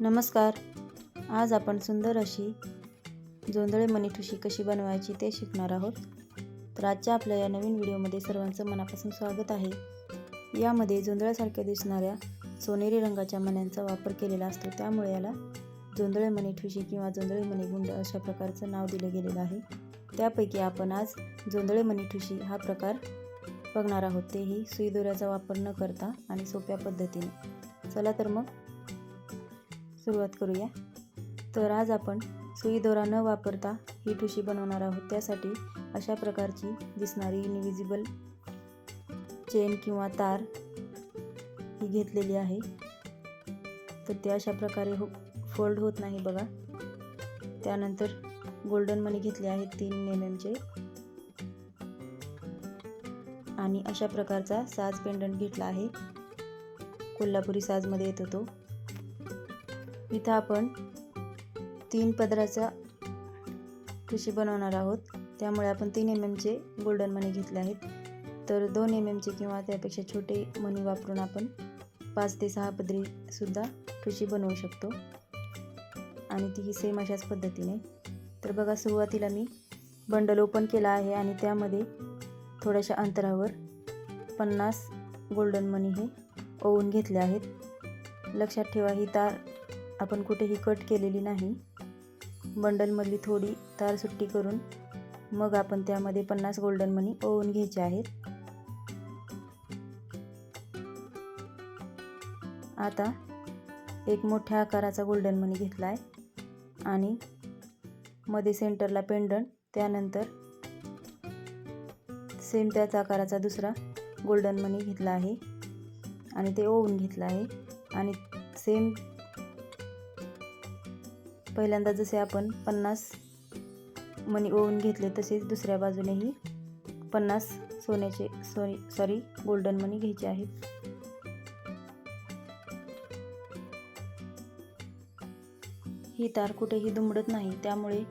नमस्कार. आज आपण सुंदर अशी जोंधळे मनी ठुशी कशी बनवायची ते शिकणार आहोत. तर आजच्या आपल्या या नवीन व्हिडिओमध्ये सर्वांचं मनापासून स्वागत आहे. यामध्ये जोंधळ्यासारख्या दिसणाऱ्या सोनेरी रंगाच्या मण्यांचा वापर केलेला असतो. त्यामुळे याला जोंधळे मणी ठुशी किंवा जोंधळे मणी गुंड अशा प्रकारचं नाव दिलं गेलेलं आहे. त्यापैकी आपण आज जोंधळे मणी ठुशी हा प्रकार बघणार आहोत. तेही सुई दोऱ्याचा वापर न करता आणि सोप्या पद्धतीने. चला तर मग सुरुवात करूया. तर आज आपण सुई दोरा न वापरता ही ठुशी बनवणार आहोत. त्यासाठी अशा प्रकारची दिसणारी इनविजिबल चेन किंवा तार ही घेतलेली आहे. तर ते अशा प्रकारे हो फोल्ड होत नाही बघा. त्यानंतर गोल्डन मनी घेतले आहेत तीन mm एम एमचे आणि अशा प्रकारचा साज पेंडंट घेतला आहे. कोल्हापुरी साजमध्ये येतो तो. इथं आपण तीन पदराचा ठुशी बनवणार आहोत. त्यामुळे आपण तीन एम एमचे गोल्डन मणी घेतले आहेत. तर दोन एम एमचे किंवा त्यापेक्षा छोटे मणी वापरून आपण पाच ते सहा पदरीसुद्धा ठुशी बनवू शकतो. आणि तीही सेम अशाच पद्धतीने. तर बघा सुरुवातीला मी बंडल ओपन केला आहे आणि त्यामध्ये थोड्याशा अंतरावर पन्नास गोल्डन मनी हे ओवून घेतले आहेत. लक्षात ठेवा ही तार आपण कुठेही कट केलेली नाही. बंडलमधली थोडी तार सुट्टी करून मग आपण त्यामध्ये पन्नास गोल्डन मनी ओवून घ्यायचे आहेत. आता एक मोठ्या आकाराचा गोल्डन मनी घेतला आहे. आणि मध्ये सेंटरला पेंडंट त्यानंतर सेम त्याच आकाराचा दुसरा गोल्डन मनी घेतला आहे. आणि ते ओवून घेतलं आहे. आणि सेम पहिल्यांदा जसे आपण पन्नास मनी ओवून घेतले तसेच दुसऱ्या बाजूनेही पन्नास सोन्याचे सॉरी सॉरी गोल्डन मनी घ्यायचे आहेत. ही तार कुठेही दुमडत नाही त्यामुळे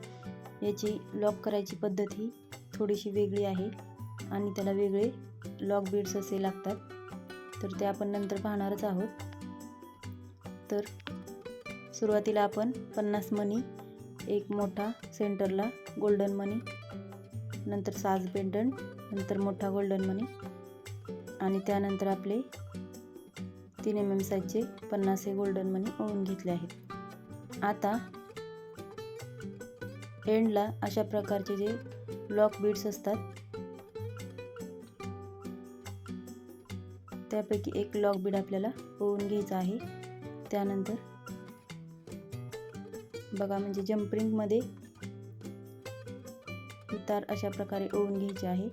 याची लॉक करायची पद्धत ही थोडीशी वेगळी आहे आणि त्याला वेगळे लॉक बीड्स असे लागतात. तर ते आपण नंतर पाहणारच आहोत. तर सुरुवातीला आपण पन्नास मनी एक मोठा सेंटरला गोल्डन मनी नंतर साज पेंडंट नंतर मोठा गोल्डन मनी आणि त्यानंतर आपले तीन एम एम साईजचे पन्नास हे गोल्डन मनी ओळून घेतले आहेत. आता एंडला अशा प्रकारचे जे लॉक बीड्स असतात त्यापैकी एक लॉक बीड आपल्याला ओवून घ्यायचा आहे. त्यानंतर बघा म्हणजे जम्परिंगमध्ये तार अशा प्रकारे ओवून घ्यायची आहे.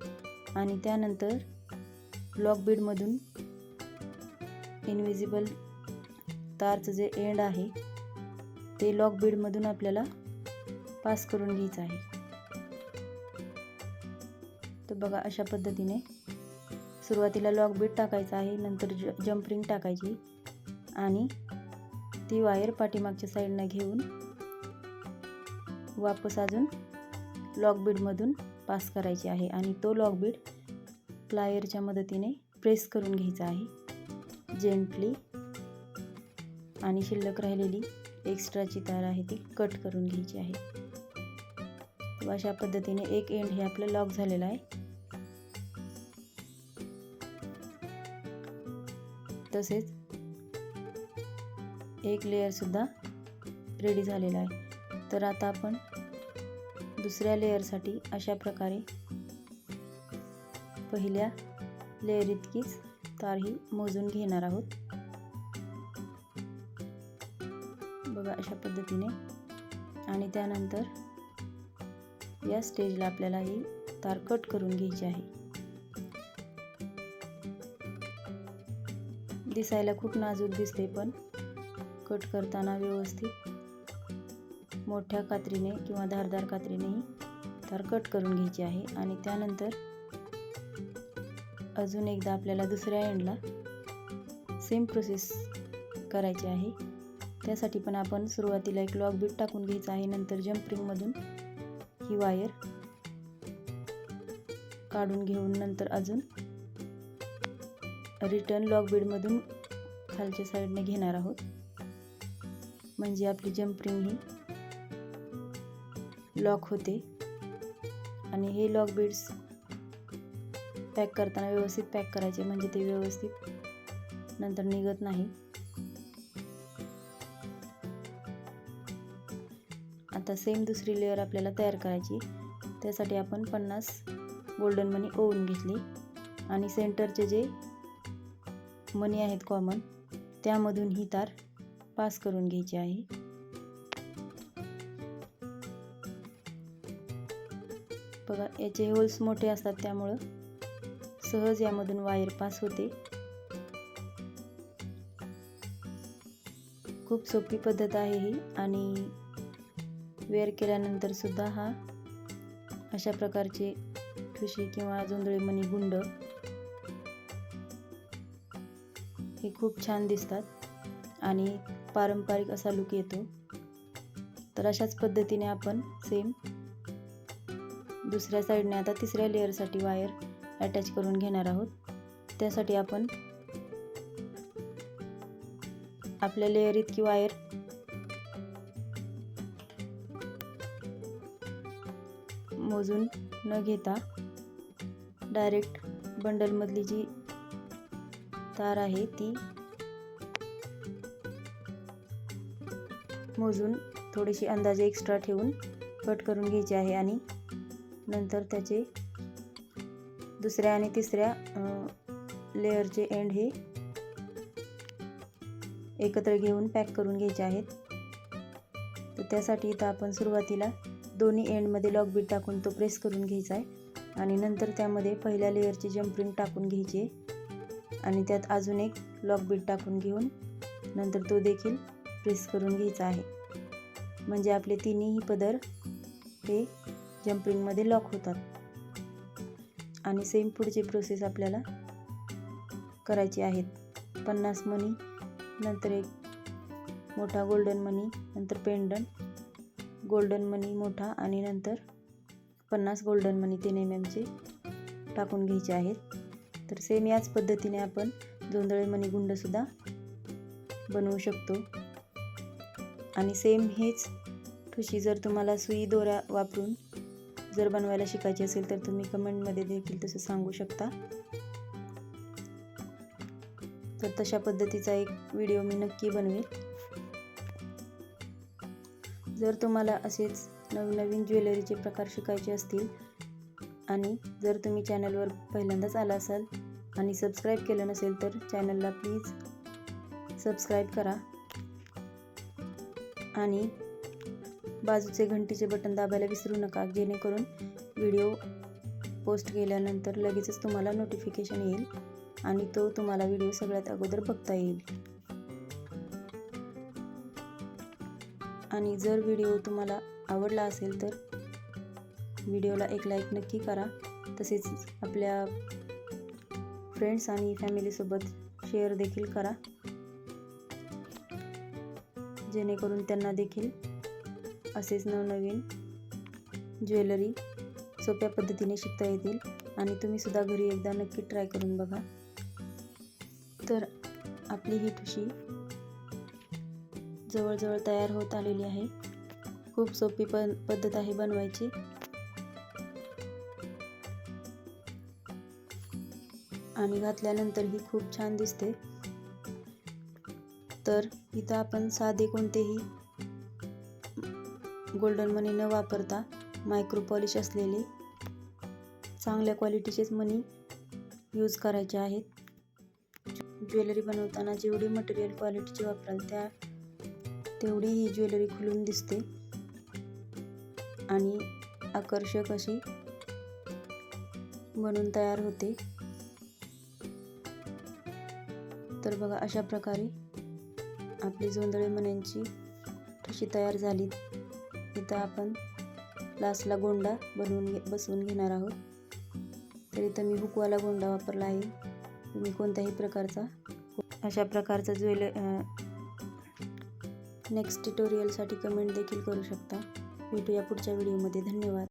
आणि त्यानंतर ब्लॉक बीडमधून इनविजिबल तारचं जे एंड आहे ते लॉक बीडमधून आपल्याला पास करून घ्यायचं आहे. तर बघा अशा पद्धतीने सुरुवातीला लॉक बीड टाकायचं आहे नंतर ज जम्परिंग टाकायची. आणि ती वायर पाठीमागच्या साईडनं घेऊन वापस अजून लॉक बीडमधून पास करायची आहे आणि तो लॉक बीड प्लायरच्या मदतीने प्रेस करून घ्यायचा आहे. जेंटली आणि शिल्लक राहिलेली एक्स्ट्राची तार आहे ती कट करून घ्यायची आहे. अशा पद्धतीने एक एंड हे आपलं लॉक झालेलं आहे. तसेच एक लेअरसुद्धा रेडी झालेला आहे. तर आता आपण दुसऱ्या लेअरसाठी अशा प्रकारे पहिल्या लेअर इतकीच तार ही मोजून घेणार आहोत. बघा अशा पद्धतीने. आणि त्यानंतर या स्टेजला आपल्याला ही तार कट करून घ्यायची आहे. दिसायला खूप नाजूक दिसते पण कट करताना व्यवस्थित मोठ्या कात्रीने किंवा धारदार कात्रीनेही तार कट करून घ्यायची आहे आणि त्यानंतर अजून एकदा आपल्याला दुसऱ्या एंडला सेम प्रोसेस करायची आहे. त्यासाठी पण आपण सुरुवातीला एक लॉक बीट टाकून घ्यायचं आहे. नंतर जम्परिंगमधून ही वायर काढून घेऊन नंतर अजून रिटर्न लॉक बीडमधून खालच्या साईडने घेणार आहोत. म्हणजे आपली जम्परिंग ही लॉक होते. आणि हे लॉक बीड्स पॅक करताना व्यवस्थित पॅक करायचे म्हणजे ते व्यवस्थित नंतर निघत नाही. आता सेम दुसरी लेअर आपल्याला तयार करायची. त्यासाठी आपण पन्नास गोल्डन मनी ओवून घेतली. आणि सेंटरचे जे मनी आहेत कॉमन त्यामधून ही तार पास करून घ्यायची आहे. बघा याचे होल्स मोठे असतात त्यामुळं सहज यामधून वायर पास होते. खूप सोपी पद्धत आहे ही आणि वेअर केल्यानंतर सुद्धा हा अशा प्रकारचे ठुशी किंवा जोंधळे मणी गुंड हे खूप छान दिसतात आणि पारंपरिक असा लुक येतो. तर अशाच पद्धतीने आपण सेम दुसऱ्या साईडने आता तिसऱ्या लेअरसाठी वायर अटॅच करून घेणार आहोत. त्यासाठी आपण आपल्या लेअर इतकी वायर मोजून न घेता डायरेक्ट बंडलमधली जी तार आहे ती मोजून थोडीशी अंदाजे एक्स्ट्रा ठेवून कट करून घ्यायची आहे आणि नंतर त्याचे दुसऱ्या आणि तिसऱ्या लेअरचे एंड हे एकत्र घेऊन पॅक करून घ्यायचे आहेत. तर त्यासाठी इथं आपण सुरुवातीला दोन्ही एंडमध्ये लॉक बीट टाकून तो प्रेस करून घ्यायचा आहे. आणि नंतर त्यामध्ये पहिल्या लेअरची जम्प्रिंग टाकून घ्यायची आणि त्यात अजून एक लॉक बीट टाकून घेऊन नंतर तो देखील प्रेस करून घ्यायचा आहे. म्हणजे आपले तिन्ही पदर हे जम्पिंगमध्ये लॉक होतात. आणि सेम पुढची प्रोसेस आपल्याला करायची आहेत पन्नास मनी नंतर एक मोठा गोल्डन मनी नंतर पेंडन गोल्डन मनी मोठा आणि नंतर पन्नास गोल्डन मनी तीन एम एमचे टाकून घ्यायचे आहेत. तर सेम याच पद्धतीने आपण जोंधळे मनी गुंडसुद्धा बनवू शकतो. आणि सेम हेच ठुशी जर तुम्हाला सुई दोऱ्या वापरून जर बनवायला शिकायची असेल तर तुम्ही कमेंटमध्ये देखील तसं सांगू शकता. तर तशा पद्धतीचा एक व्हिडिओ मी नक्की बनवेल. जर तुम्हाला असेच नवनवीन ज्वेलरीचे प्रकार शिकायचे असतील आणि जर तुम्ही चॅनलवर पहिल्यांदाच आला असाल आणि सबस्क्राईब केलं नसेल तर चॅनलला प्लीज सबस्क्राईब करा. आणि बाजूचे घंटीचे बटन दाबायला विसरू नका. जेणेकरून व्हिडिओ पोस्ट केल्यानंतर लगेचच तुम्हाला नोटिफिकेशन येईल आणि तो तुम्हाला व्हिडिओ सगळ्यात अगोदर बघता येईल. आणि जर व्हिडिओ तुम्हाला आवडला असेल तर व्हिडिओला एक लाईक नक्की करा. तसेच आपल्या फ्रेंड्स आणि फॅमिलीसोबत शेअर देखील करा. जेणेकरून त्यांना देखील असेच नवनवीन ज्वेलरी सोप्या पद्धतीने शिकता येतील आणि तुम्हीसुद्धा घरी एकदा नक्की ट्राय करून बघा. तर आपली ही ठुशी जवळजवळ तयार होत आलेली आहे. खूप सोपी पण पद्धत आहे बनवायची. आणि घातल्यानंतर ही खूप छान दिसते. तर इथं आपण साधे कोणतेही गोल्डन मनी न वापरता मायक्रो पॉलिश असलेले चांगल्या क्वालिटीचेच मनी यूज करायचे आहेत. ज्वेलरी बनवताना जेवढी मटेरियल क्वालिटीची वापराल त्या तेवढी ही ज्वेलरी खुलून दिसते. आणि आकर्षक अशी बनून तयार होते. तर बघा अशा प्रकारे आपली जोंधळे मण्यांची ठुशी तयार झाली. इथं आपण लास्टला गोंडा बनवून घे बसवून घेणार आहोत. तर इथं मी हुकवाला गोंडा वापरला आहे. तुम्ही कोणत्याही प्रकारचा अशा प्रकारचा ज्वेल नेक्स्ट ट्युटोरियलसाठी कमेंट देखील करू शकता. भेटूया पुढच्या व्हिडिओमध्ये धन्यवाद.